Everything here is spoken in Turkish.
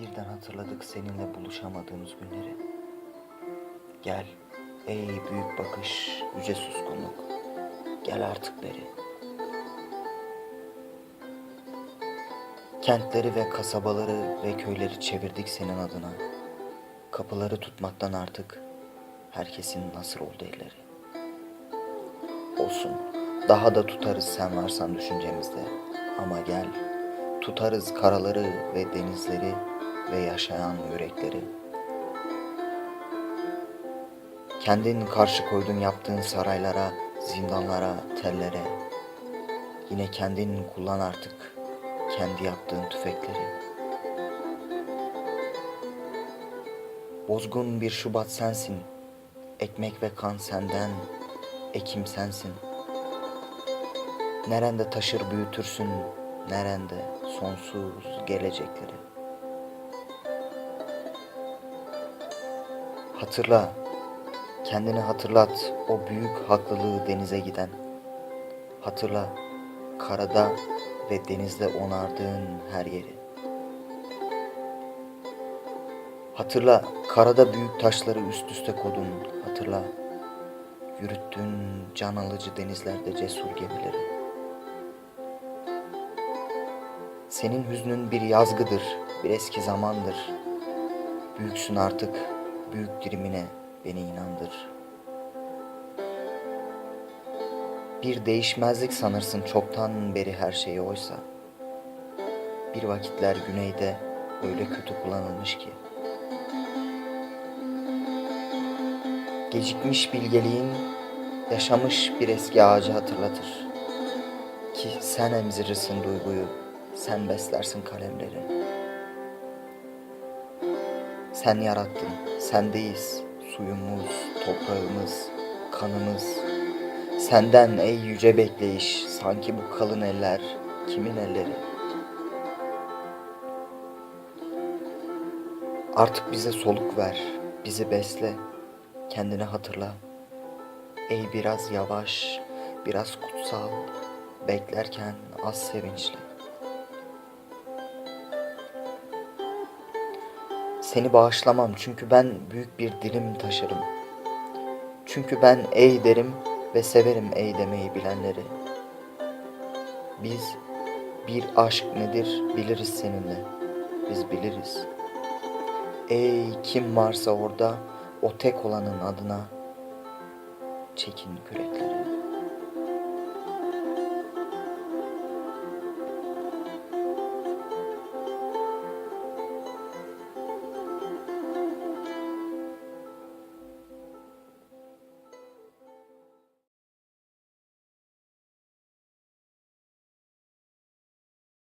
Birden hatırladık seninle buluşamadığımız günleri. Gel ey büyük bakış, yüce suskunluk. Gel artık beri. Kentleri ve kasabaları ve köyleri çevirdik senin adına. Kapıları tutmaktan artık herkesin nasır oldu elleri. Olsun, daha da tutarız sen varsan düşüncemizde. Ama gel, tutarız karaları ve denizleri ve yaşayan yürekleri. Kendin karşı koydun yaptığın saraylara, zindanlara, tellere. Yine kendin kullan artık kendi yaptığın tüfekleri. Bozgun bir Şubat sensin, ekmek ve kan senden, ekim sensin. Nerende taşır büyütürsün, nerende sonsuz gelecekleri. Hatırla, kendini hatırlat o büyük haklılığı denize giden. Hatırla, karada ve denizde onardığın her yeri. Hatırla, karada büyük taşları üst üste kodun. Hatırla, yürüttüğün can alıcı denizlerde cesur gemileri. Senin hüznün bir yazgıdır, bir eski zamandır. Büyüksün artık, büyük dirimine beni inandır. Bir değişmezlik sanırsın çoktan beri her şeyi oysa. Bir vakitler güneyde öyle kötü kullanılmış ki. Gecikmiş bilgeliğin yaşamış bir eski ağacı hatırlatır. Ki sen emzirirsin duyguyu, sen beslersin kalemleri. Sen yarattın, sendeyiz. Suyumuz, toprağımız, kanımız. Senden ey yüce bekleyiş, sanki bu kalın eller, kimin elleri? Artık bize soluk ver, bizi besle, kendini hatırla. Ey biraz yavaş, biraz kutsal, beklerken az sevinçli. Seni bağışlamam çünkü ben büyük bir dilim taşırım. Çünkü ben ey derim ve severim ey demeyi bilenleri. Biz bir aşk nedir biliriz seninle. Biz biliriz. Ey kim varsa orada o tek olanın adına çekin kürekleri.